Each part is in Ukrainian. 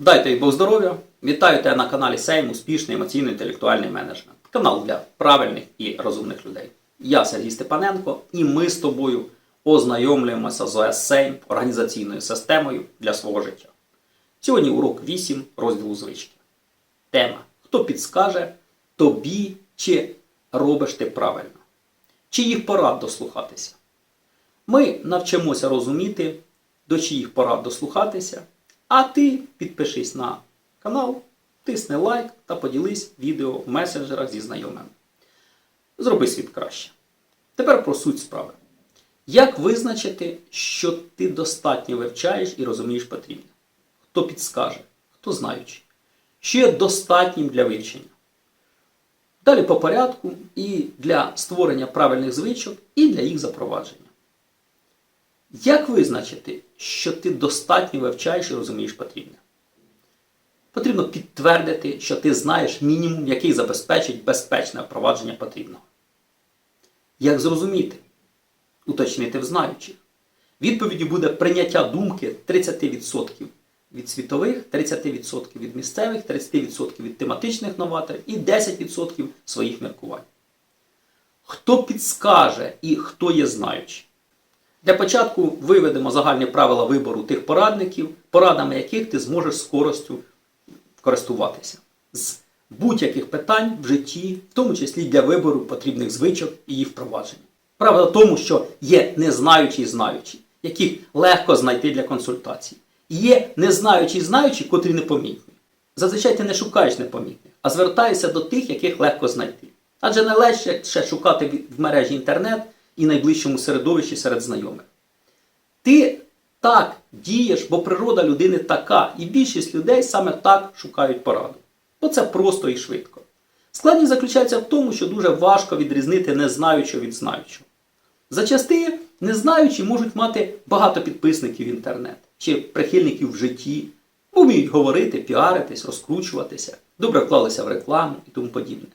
Дайте їй Бог здоров'я! Вітаю тебе на каналі Сейм Успішний емоційно-інтелектуальний менеджмент. Канал для правильних і розумних людей. Я Сергій Степаненко, і ми з тобою ознайомлюємося з ОС Сейм організаційною системою для свого життя. Сьогодні урок 8 розділу звички. Тема: Хто підскаже тобі, чи робиш ти правильно? Чиїх порад дослухатися? Ми навчимося розуміти, до чиїх порад дослухатися, а ти підпишись на канал, тисни лайк та поділись відео в месенджерах зі знайомими. Зроби світ краще. Тепер про суть справи. Як визначити, що ти достатньо вивчаєш і розумієш потрібне? Хто підскаже, хто знаючий, що є достатнім для вивчення? Далі по порядку і для створення правильних звичок, і для їх запровадження. Як визначити, що ти достатньо вивчаєш і розумієш потрібне? Потрібно підтвердити, що ти знаєш мінімум, який забезпечить безпечне впровадження потрібного. Як зрозуміти? Уточнити в знаючих. Відповіддю буде прийняття думки 30% від світових, 30% від місцевих, 30% від тематичних новаторів і 10% своїх міркувань. Хто підскаже і хто є знаючий? Для початку виведемо загальні правила вибору тих порадників, порадами яких ти зможеш з користуватися з будь-яких питань в житті, в тому числі для вибору потрібних звичок і їх впровадження. Правда в тому, що є незнаючі знаючі, яких легко знайти для консультацій. І є незнаючі і знаючі, котрі непомітні. Зазвичай ти не шукаєш непомітних, а звертаєшся до тих, яких легко знайти. Адже не легше ще шукати в мережі інтернет і найближчому середовищі серед знайомих. Ти так дієш, бо природа людини така, і більшість людей саме так шукають пораду. Бо це просто і швидко. Складність заключається в тому, що дуже важко відрізнити незнаючого від знаючого. Зачасти незнаючі можуть мати багато підписників в інтернет чи прихильників в житті, вміють говорити, піаритись, розкручуватися, добре вклалися в рекламу і тому подібне.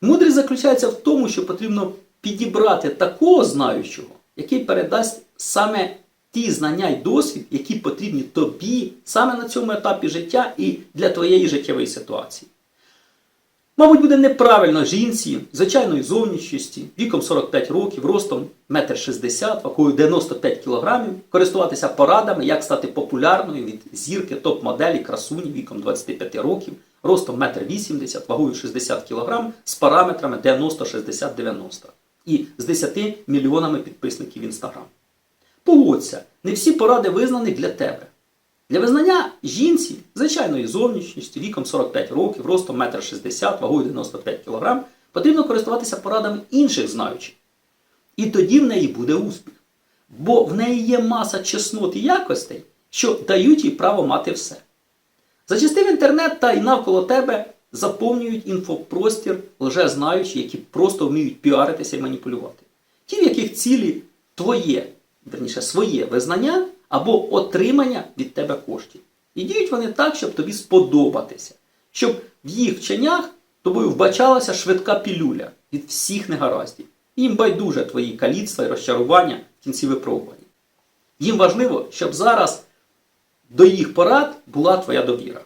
Мудрість заключається в тому, що потрібно підібрати такого знаючого, який передасть саме ті знання і досвід, які потрібні тобі саме на цьому етапі життя і для твоєї життєвої ситуації. Мабуть, буде неправильно жінці звичайної зовнішньості, віком 45 років, ростом 1,60 м, вагою 95 кг, користуватися порадами, як стати популярною від зірки топ-моделі красуні віком 25 років, ростом 1,80 м, вагою 60 кг з параметрами 90-60-90 і з 10 мільйонами підписників Інстаграм. Погодься, не всі поради визнані для тебе. Для визнання жінці звичайної зовнішністю, віком 45 років, ростом 1,60 м, вагою 95 кг, потрібно користуватися порадами інших знаючих. І тоді в неї буде успіх. Бо в неї є маса чеснот і якостей, що дають їй право мати все. Зачастив інтернет та й навколо тебе заповнюють інфопростір лжезнаючі, які просто вміють піаритися і маніпулювати. Ті, в яких цілі твоє, верніше своє визнання або отримання від тебе коштів. І діють вони так, щоб тобі сподобатися, щоб в їх вченнях тобою вбачалася швидка пілюля від всіх негараздів. Їм байдуже твої каліцтва і розчарування в кінці випробування. Їм важливо, щоб зараз до їх порад була твоя довіра.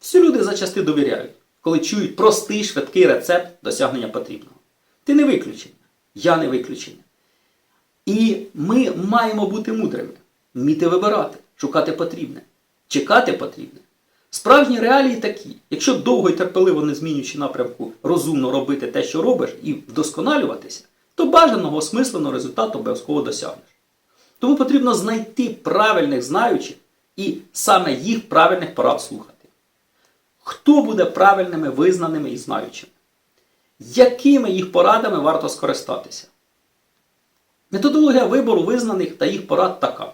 Всі люди зачасти довіряють, коли чують простий швидкий рецепт досягнення потрібного. Ти не виключення, я не виключення. І ми маємо бути мудрими, вміти вибирати, шукати потрібне, чекати потрібне. Справжні реалії такі: якщо довго і терпеливо не змінюючи напрямку, розумно робити те, що робиш, і вдосконалюватися, то бажаного осмисленого результату обов'язково досягнеш. Тому потрібно знайти правильних знаючих і саме їх правильних порад слухати. Хто буде правильними, визнаними і знаючими? Якими їх порадами варто скористатися? Методологія вибору визнаних та їх порад така.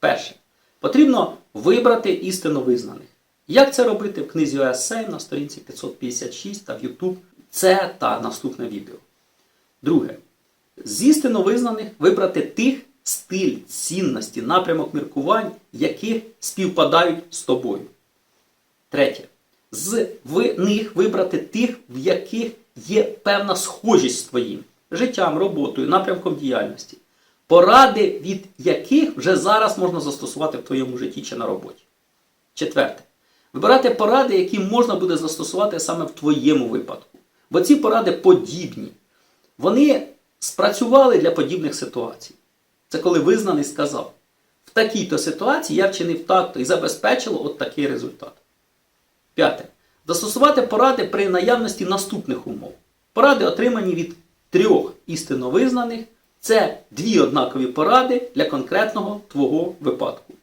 Перше. Потрібно вибрати істинно визнаних. Як це робити в книзі ОСС на сторінці 556 та в YouTube? Це та наступне відео. Друге. З істинно визнаних вибрати тих стиль, цінності, напрямок міркувань, яких співпадають з тобою. Третє. З в них вибрати тих, в яких є певна схожість з твоїм життям, роботою, напрямком діяльності. Поради, від яких вже зараз можна застосувати в твоєму житті чи на роботі. Четверте. Вибирати поради, які можна буде застосувати саме в твоєму випадку. Бо ці поради подібні. Вони спрацювали для подібних ситуацій. Це коли визнаний сказав, в такій-то ситуації я вчинив так-то і забезпечило от такий результат. П'яте. Застосувати поради при наявності наступних умов. Поради, отримані від трьох істинно визнаних, це дві однакові поради для конкретного твого випадку.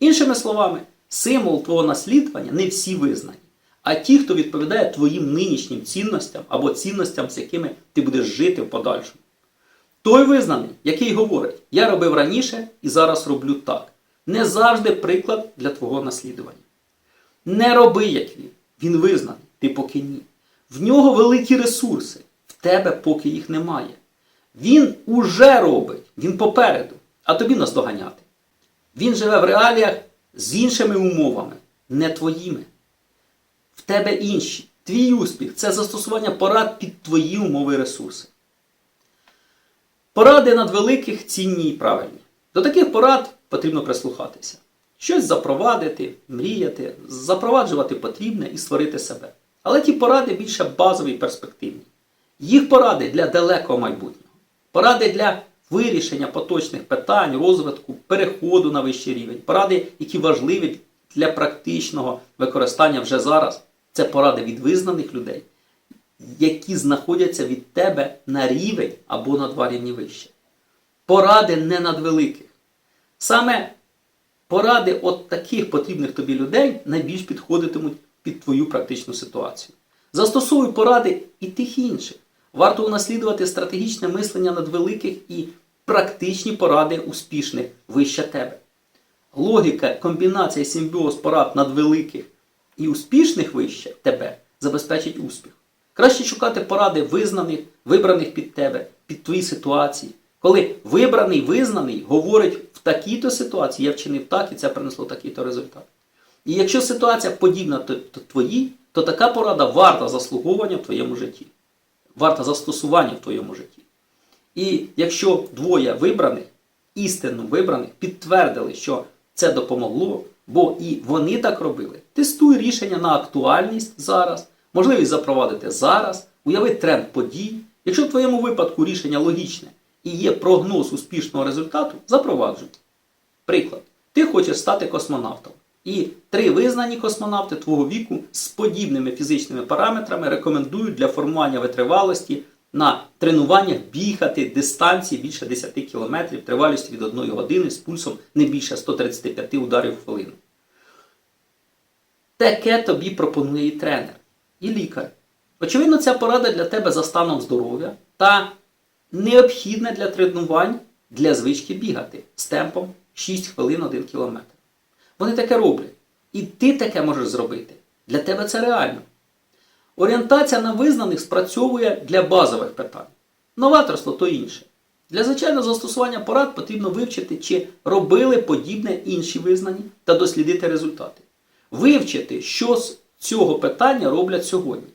Іншими словами, символ твого наслідування не всі визнані, а ті, хто відповідає твоїм нинішнім цінностям або цінностям, з якими ти будеш жити в подальшому. Той визнаний, який говорить, я робив раніше і зараз роблю так, не завжди приклад для твого наслідування. Не роби, як він. Він визнаний, ти поки ні. В нього великі ресурси, в тебе поки їх немає. Він уже робить, він попереду, а тобі наздоганяти. Він живе в реаліях з іншими умовами, не твоїми. В тебе інші. Твій успіх це застосування порад під твої умови і ресурси. Поради надвеликих цінні і правильні. До таких порад потрібно прислухатися. Щось запровадити, мріяти, запроваджувати потрібне і створити себе. Але ті поради більше базові і перспективні. Їх поради для далекого майбутнього. Поради для вирішення поточних питань, розвитку, переходу на вищий рівень. Поради, які важливі для практичного використання вже зараз. Це поради від визнаних людей, які знаходяться від тебе на рівень або на два рівні вище. Поради не надвеликих. Саме поради от таких потрібних тобі людей найбільш підходитимуть під твою практичну ситуацію. Застосовуй поради і тих інших. Варто унаслідувати стратегічне мислення надвеликих і практичні поради успішних вище тебе. Логіка, комбінація симбіоз порад надвеликих і успішних вище тебе забезпечить успіх. Краще шукати поради визнаних, вибраних під тебе, під твої ситуації. Коли вибраний, визнаний говорить в такій-то ситуації, я вчинив так і це принесло такий-то результат. І якщо ситуація подібна твоїй, то така порада варта заслуговування в твоєму житті, варта застосування в твоєму житті. І якщо двоє вибраних, істинно вибраних, підтвердили, що це допомогло, бо і вони так робили, тестуй рішення на актуальність зараз, можливість запровадити зараз, уяви тренд подій. Якщо в твоєму випадку рішення логічне і є прогноз успішного результату, запроваджуй. Приклад. Ти хочеш стати космонавтом. І три визнані космонавти твого віку з подібними фізичними параметрами рекомендують для формування витривалості на тренуваннях бігати дистанції більше 10 км тривалістю від 1 години з пульсом не більше 135 ударів в хвилину. Таке тобі пропонує і тренер, і лікар. Очевидно, ця порада для тебе за станом здоров'я та необхідна для тренувань для звички бігати з темпом 6 хвилин 1 км. Вони таке роблять. І ти таке можеш зробити. Для тебе це реально. Орієнтація на визнаних спрацьовує для базових питань. Новаторство то інше. Для звичайного застосування порад потрібно вивчити, чи робили подібне інші визнані та дослідити результати. Вивчити, що з цього питання роблять сьогодні.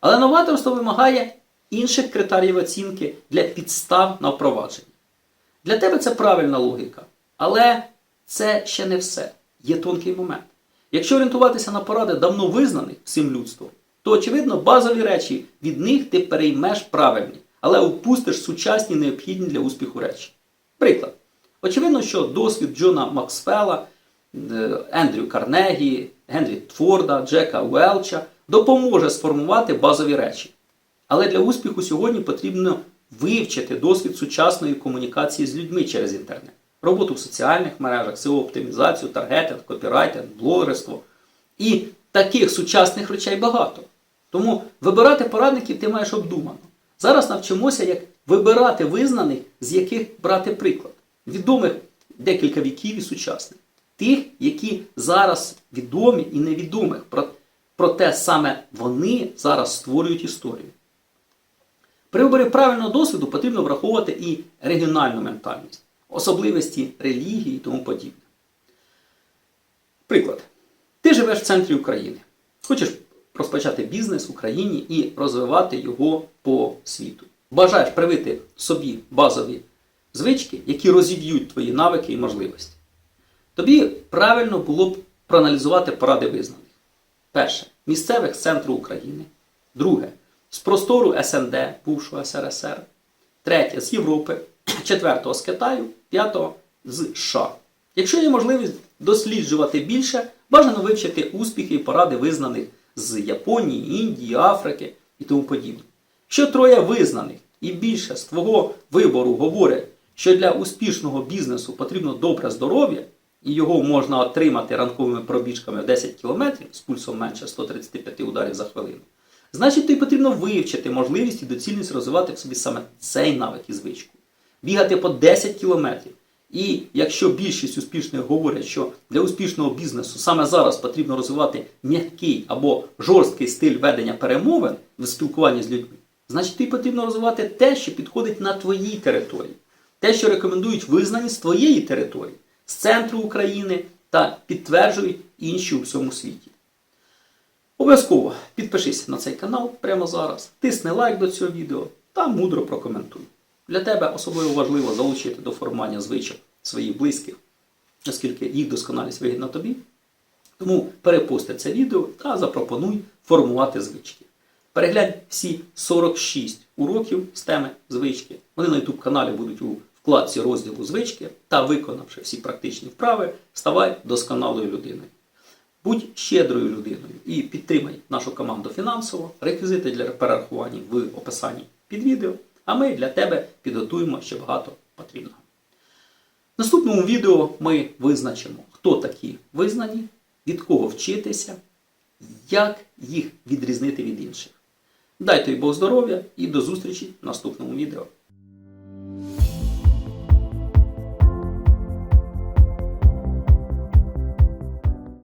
Але новаторство вимагає інших критеріїв оцінки для підстав на впровадження. Для тебе це правильна логіка. Але це ще не все. Є тонкий момент. Якщо орієнтуватися на поради давно визнаних всім людством, то, очевидно, базові речі від них ти переймеш правильні, але упустиш сучасні необхідні для успіху речі. Приклад. Очевидно, що досвід Джона Максфелла, Ендрю Карнегі, Генрі Тфорда, Джека Уелча допоможе сформувати базові речі. Але для успіху сьогодні потрібно вивчити досвід сучасної комунікації з людьми через інтернет. Роботу в соціальних мережах, SEO-оптимізацію, таргетинг, копірайтинг, блогерство. І таких сучасних речей багато. Тому вибирати порадників ти маєш обдумано. Зараз навчимося, як вибирати визнаних, з яких брати приклад. Відомих декілька віків і сучасних. Тих, які зараз відомі і невідомих. Проте саме вони зараз створюють історію. При виборі правильного досвіду потрібно враховувати і регіональну ментальність, особливості релігії і тому подібне. Приклад. Ти живеш в центрі України. Хочеш розпочати бізнес в Україні і розвивати його по світу. Бажаєш привити собі базові звички, які розіб'ють твої навики і можливості. Тобі правильно було б проаналізувати поради визнаних. Перше. Місцевих з центру України. Друге. З простору СНД, бувшого СРСР. Третє з Європи. Четвертого з Китаю. П'ятого з США. Якщо є можливість досліджувати більше, бажано вивчити успіхи і поради визнаних з Японії, Індії, Африки і тому подібне. Що троє визнаних і більше з твого вибору говорять, що для успішного бізнесу потрібно добре здоров'я, і його можна отримати ранковими пробіжками в 10 км з пульсом менше 135 ударів за хвилину, значить тобі потрібно вивчити можливість і доцільність розвивати в собі саме цей навик і звичку. Бігати по 10 кілометрів. І якщо більшість успішних говорять, що для успішного бізнесу саме зараз потрібно розвивати м'який або жорсткий стиль ведення перемовин в спілкуванні з людьми, значить тобі потрібно розвивати те, що підходить на твоїй території, те, що рекомендують визнані з твоєї території, з центру України та підтверджують інші у всьому світі. Обов'язково підпишись на цей канал прямо зараз, тисни лайк до цього відео та мудро прокоментуй. Для тебе особливо важливо залучити до формування звичок своїх близьких, оскільки їх досконалість вигідна тобі. Тому перепости це відео та запропонуй формувати звички. Переглянь всі 46 уроків з теми звички. Вони на YouTube каналі будуть у вкладці розділу звички та виконавши всі практичні вправи, ставай досконалою людиною. Будь щедрою людиною і підтримай нашу команду фінансово. Реквізити для перерахування в описанні під відео. А ми для тебе підготуємо ще багато потрібного. В наступному відео ми визначимо, хто такі визнані, від кого вчитися, як їх відрізнити від інших. Дай тобі Бог здоров'я і до зустрічі в наступному відео.